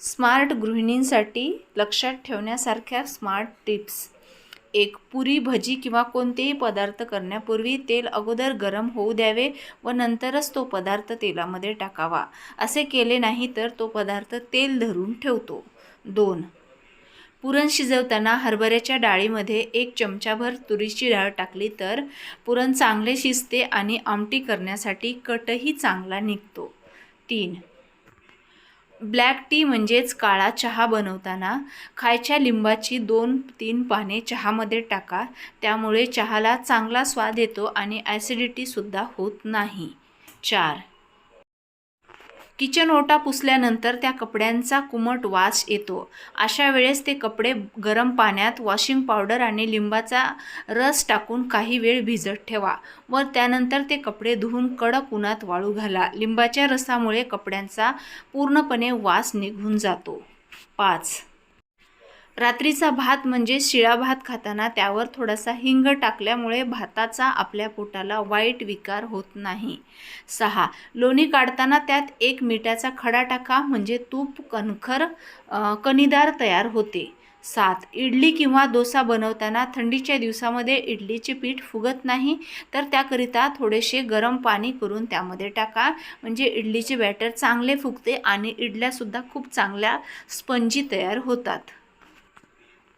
Smart गृहिणींसाठी लक्षात ठेवण्यासारख्या smart tips. एक पुरी भजी किंवा कोणतेही पदार्थ करण्यापूर्वी तेल अगोदर गरम होऊ द्यावे व नंतरच तो पदार्थ तेलामध्ये टाकावा. असे केले नाही तर तो पदार्थ तेल धरून ठेवतो. दोन पुरण शिजवताना हरभऱ्याच्या डाळीमध्ये एक चमचाभर तुरीची डाळ टाकली तर पुरण चांगले शिजते आणि आमटी करण्यासाठी कटही चांगला निघतो. तीन ब्लॅक टी म्हणजेच काळा चहा बनवताना खायच्या लिंबाची दोन तीन पाने चहामध्ये टाका. त्यामुळे चहाला चांगला स्वाद येतो आणि ॲसिडिटीसुद्धा होत नाही. चार किचन ओटा पुसल्यानंतर त्या कपड्यांचा कुमट वास येतो. अशा वेळेस ते कपडे गरम पाण्यात वॉशिंग पावडर आणि लिंबाचा रस टाकून काही वेळ भिजत ठेवा व त्यानंतर ते कपडे धुवून कडक उन्हात वाळू घाला. लिंबाच्या रसामुळे कपड्यांचा पूर्णपणे वास निघून जातो. पाच रात्रीचा भात म्हणजे शिळा भात खाताना त्यावर थोडासा हिंग टाकल्यामुळे भाताचा आपल्या पोटाला वाईट विकार होत नाही. सहा. लोणी काढताना त्यात एक मिठाचा खडा टाका म्हणजे तूप कणखर कणीदार तयार होते. सात. इडली किंवा डोसा बनवताना थंडीच्या दिवसामध्ये इडलीचे पीठ फुगत नाही तर त्याकरिता थोडेसे गरम पाणी करून त्यामध्ये टाका. म्हणजे इडलीचे बॅटर चांगले फुगते आणि इडल्यासुद्धा खूप चांगल्या स्पंजी तयार होतात.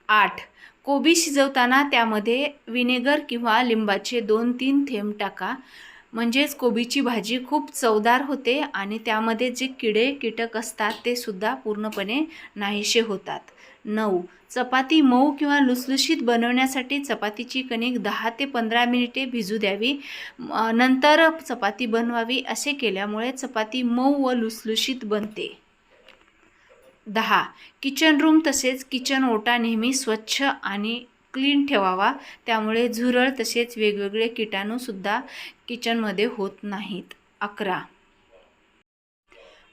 आठ. कोबी शिजवताना त्यामध्ये विनेगर किंवा लिंबाचे दोन तीन थेंब टाका. म्हणजेच कोबीची भाजी खूप चवदार होते आणि त्यामध्ये जे किडे कीटक असतात ते सुद्धा पूर्णपणे नाहीसे होतात. नऊ. चपाती मऊ किंवा लुसलुशीत बनवण्यासाठी चपातीची कणिक दहा ते पंधरा मिनिटे भिजू द्यावी. नंतर चपाती बनवावी असे केल्यामुळे चपाती मऊ व लुसलुशीत बनते. दहा. किचन रूम तसेच किचन ओटा नेहमी स्वच्छ आणि क्लीन ठेवावा. त्यामुळे झुरळ तसेच वेगवेगळे किटाणूसुद्धा किचनमध्ये होत नाहीत. अकरा.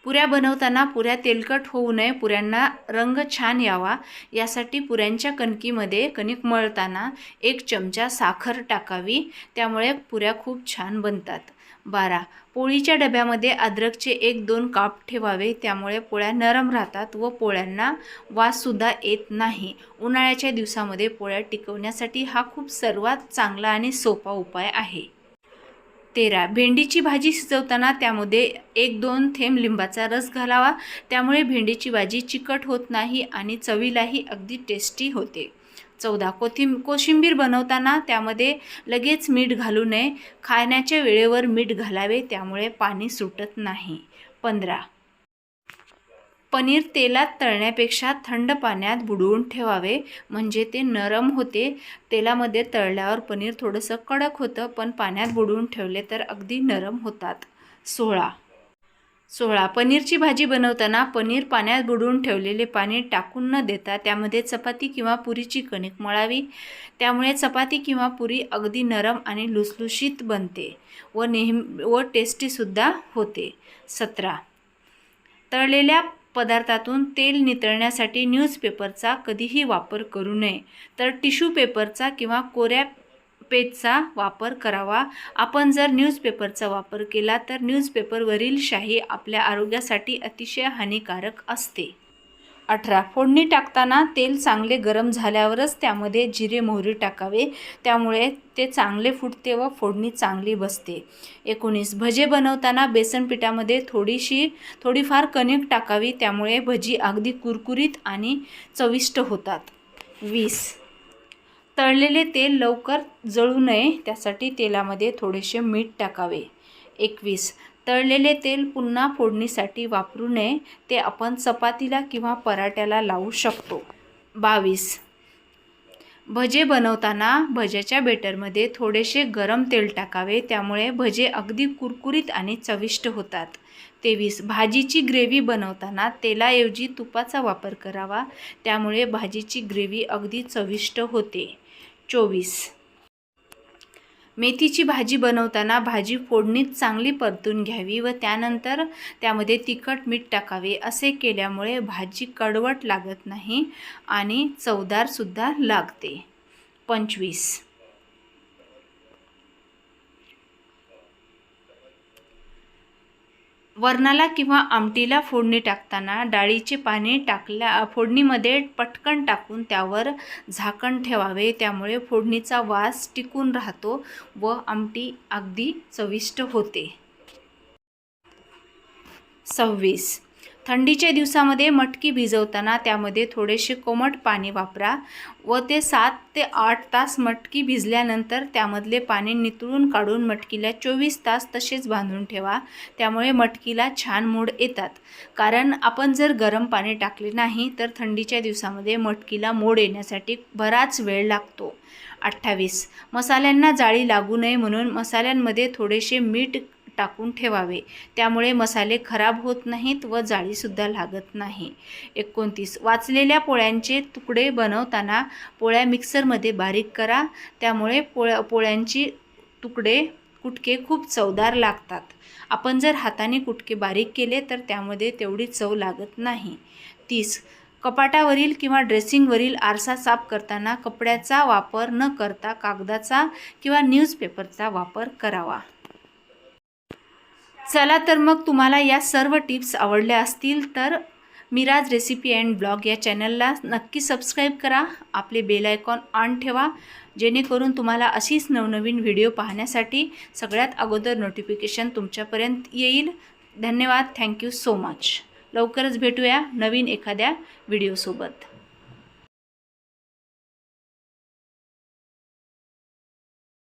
पुऱ्या बनवताना पुऱ्या तेलकट होऊ नये पुऱ्यांना रंग छान यावा. यासाठी पुऱ्यांच्या कणकीमध्ये कणिक मळताना एक चमचा साखर टाकावी. त्यामुळे पुऱ्या खूप छान बनतात. बारा. पोळीच्या डब्यामध्ये अद्रकचे एक दोन काप ठेवावे त्यामुळे पोळ्या नरम राहतात व पोळ्यांना वाससुद्धा येत नाही. उन्हाळ्याच्या दिवसामध्ये पोळ्या टिकवण्यासाठी हा खूप सर्वात चांगला आणि सोपा उपाय आहे. तेरा. भेंडीची भाजी शिजवताना त्यामध्ये एक दोन थेंब लिंबाचा रस घालावा. त्यामुळे भेंडीची भाजी चिकट होत नाही आणि चवीलाही अगदी टेस्टी होते. चौदा. कोथिंब कोशिंबीर बनवताना त्यामध्ये लगेच मीठ घालू नये. खाण्याच्या वेळेवर मीठ घालावे त्यामुळे पाणी सुटत नाही. पंधरा. पनीर तेलात तळण्यापेक्षा थंड पाण्यात बुडवून ठेवावे म्हणजे ते नरम होते. तेलामध्ये तळल्यावर पनीर थोडंसं कडक होतं पण पाण्यात बुडवून ठेवले तर अगदी नरम होतात. सोळा. सोळा पनीरची भाजी बनवताना पनीर पाण्यात बुडवून ठेवलेले पाणी टाकून न देता त्यामध्ये चपाती किंवा पुरीची कणिक मळावी. त्यामुळे चपाती किंवा पुरी अगदी नरम आणि लुसलुशीत बनते व नेहमी व टेस्टीसुद्धा होते. सतरा. तळलेल्या पदार्थातून तेल नितळण्यासाठी न्यूजपेपरचा कधीही वापर करू नये. तर टिश्यू पेपरचा किंवा कोऱ्या पेजचा वापर करावा. आपण जर न्यूजपेपरचा वापर केला तर न्यूजपेपरवरील शाही आपल्या आरोग्यासाठी अतिशय हानिकारक असते. अठरा. फोडणी टाकताना तेल चांगले गरम झाल्यावरच त्यामध्ये जिरे मोहरी टाकावे. त्यामुळे ते चांगले फुटते व फोडणी चांगली बसते. एकोणीस. भजे बनवताना बेसन पिठामध्ये थोडीशी थोडीफार कणिक टाकावी. त्यामुळे भजी अगदी कुरकुरीत आणि चविष्ट होतात. वीस. तळलेले तेल लवकर जळू नये त्यासाठी तेलामध्ये थोडेसे मीठ टाकावे. एकवीस. तळलेले तेल पुन्हा फोडणीसाठी वापरू नये ते आपण चपातीला किंवा पराठ्याला लावू शकतो. बावीस. भजे बनवताना भज्याच्या बेटरमध्ये थोडेसे गरम तेल टाकावे त्यामुळे भजे अगदी कुरकुरीत आणि चविष्ट होतात. तेवीस. भाजीची ग्रेव्ही बनवताना तेलाऐवजी तुपाचा वापर करावा त्यामुळे भाजीची ग्रेव्ही अगदी चविष्ट होते. चोवीस. मेथीची भाजी बनवताना भाजी फोडणीत चांगली परतून घ्यावी व त्यानंतर त्यामध्ये तिखट मीठ टाकावे. असे केल्यामुळे भाजी कडवट लागत नाही आणि चवदारसुद्धा लागते. पंचवीस. वरणाला किंवा आमटीला फोडणी टाकताना डाळीचे पाणी टाकल्या फोडणीमध्ये पटकन टाकून त्यावर झाकण ठेवावे. त्यामुळे फोडणीचा वास टिकून राहतो व आमटी अगदी चविष्ट होते. सव्वीस थंडीच्या दिवसामध्ये मटकी भिजवताना त्यामध्ये थोडेसे कोमट पाणी वापरा व ते सात ते आठ तास मटकी भिजल्यानंतर त्यामधले पाणी नितळून काढून मटकीला चोवीस तास तसेच बांधून ठेवा. त्यामुळे मटकीला छान मूड येतात. कारण आपण जर गरम पाणी टाकले नाही तर थंडीच्या दिवसामध्ये मटकीला मोड येण्यासाठी बराच वेळ लागतो. अठ्ठावीस. मसाल्यांना जाळी लागू नये म्हणून मसाल्यांमध्ये थोडेसे मीठ टाकून ठेवावे. त्यामुळे मसाले खराब होत नाहीत व जाळीसुद्धा लागत नाही. एकोणतीस. वाचलेल्या पोळ्यांचे तुकडे बनवताना पोळ्या मिक्सरमध्ये बारीक करा. त्यामुळे पोळ्या पोळ्यांची तुकडे कुटके खूप चवदार लागतात. आपण जर हाताने कुटके बारीक केले तर त्यामध्ये तेवढी चव लागत नाही. तीस. कपाटावरील किंवा ड्रेसिंगवरील आरसा साफ करताना कपड्याचा वापर न करता कागदाचा किंवा न्यूजपेपरचा वापर करावा. चला तर मग तुम्हाला या सर्व टिप्स आवडल्या असतील तर मिराज रेसिपी अँड ब्लॉग या चॅनलला नक्की सबस्क्राईब करा. आपले बेल आयकॉन ऑन ठेवा. जेणेकरून तुम्हाला अशीच नवनवीन व्हिडिओ पाहण्यासाठी सगळ्यात अगोदर नोटिफिकेशन तुमच्यापर्यंत येईल. धन्यवाद. Thank you so much. लवकरच भेटूया नवीन एखाद्या व्हिडिओसोबत.